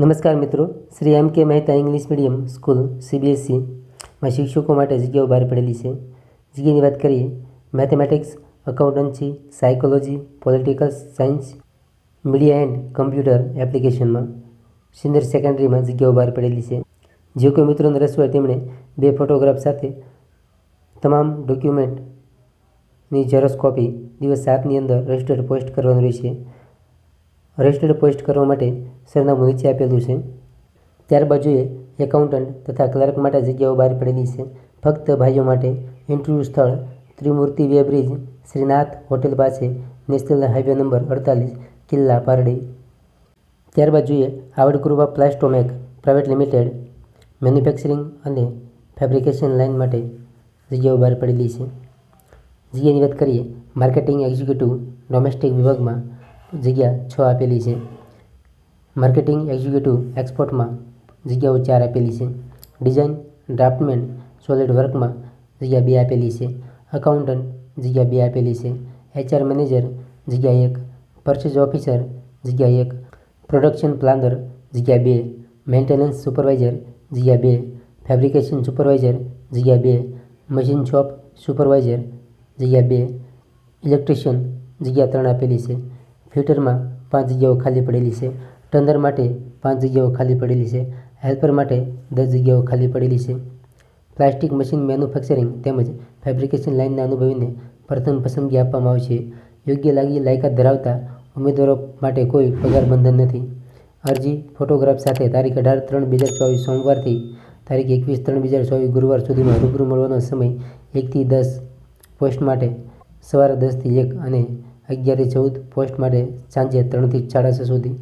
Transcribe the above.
નમસ્કાર મિત્રો, Shri M K Mehta English medium school સીબીએસસીમાં શિક્ષકો માટે જગ્યાઓ બહાર પડેલી છે. જગ્યાની વાત કરીએ, mathematics accountancy psychology, political science, media and computer એપ્લિકેશનમાં સિનિયર સેકન્ડરીમાં જગ્યાઓ બહાર પડેલી છે. જે કોઈ મિત્રોને રસ હોય તેમણે બે ફોટોગ્રાફ સાથે તમામ ડોક્યુમેન્ટની ઝેરોક્ષ કોપી દિવસ સાતની અંદર રજિસ્ટર પોસ્ટ કરવાનું રહેશે. રજિસ્ટર પોસ્ટ કરવા માટે સરનામું નીચે આપેલું છે. ત્યાર બાજુએ એકાઉન્ટન્ટ તથા ક્લાર્ક માટે જગ્યાઓ બહાર પડેલી છે. ફક્ત ભાઈઓ માટે ઇન્ટરવ્યૂ સ્થળ, Trimurti way bridge Shrinath hotel પાસે નેશનલ હાઈવે નંબર અડતાલીસ, કિલ્લા પારડી. ત્યાર બાજુએ આવડ group of Plastomech private limited, manufacturing અને ફેબ્રિકેશન લાઇન માટે જગ્યાઓ બહાર પડેલી છે. જગ્યાની વાત કરીએ, માર્કેટિંગ એક્ઝિક્યુટિવ, ડોમેસ્ટિક વિભાગમાં જગ્યા છ આપેલી છે. માર્કેટિંગ, એક્ઝિક્યુટિવ, એક્સપોર્ટમાં જગ્યાઓ ચાર આપેલી છે. ડિઝાઇન, ડ્રાફ્ટમેન, સોલિડ વર્કમાં જગ્યા બે આપેલી છે. અકાઉન્ટન્ટ જગ્યા બે આપેલી છે. એચઆર મેનેજર, જગ્યા એક. પરચેઝ ઓફિસર, જગ્યા એક. પ્રોડક્શન પ્લાનર, જગ્યા બે. મેન્ટેનન્સ સુપરવાઇઝર, જગ્યા બે. ફેબ્રિકેશન સુપરવાઇઝર, જગ્યા બે. મશીન શોપ સુપરવાઇઝર, જગ્યા બે. ઇલેક્ટ્રિશિયન, જગ્યા ત્રણ આપેલી છે. ફિટરમાં પાંચ જગ્યાઓ ખાલી પડેલી છે, ટંદર માટે પાંચ જગ્યાઓ ખાલી પડેલી છે, હેલ્પર માટે દસ જગ્યાઓ ખાલી પડેલી છે. પ્લાસ્ટિક મશીન મેન્યુફેક્ચરિંગ તેમજ ફેબ્રિકેશન લાઇનના અનુભવીને પ્રથમ પસંદગી આપવામાં આવશે યોગ્ય લાગી લાયકાત ધરાવતા ઉમેદવારો માટે કોઈ પગાર બંધન નથી. અરજી ફોટોગ્રાફ સાથે તારીખ અઢાર ત્રણ બે હજાર ચોવીસ સોમવારથી તારીખ એકવીસ ત્રણ બે હજાર ચોવીસ ગુરુવાર સુધીમાં રૂબરૂ મળવાનો સમય એકથી દસ પોસ્ટ માટે સવારે દસથી એક અને અગિયારથી ચૌદ પોસ્ટ માટે સાંજે ત્રણથી સાડા છ સુધી.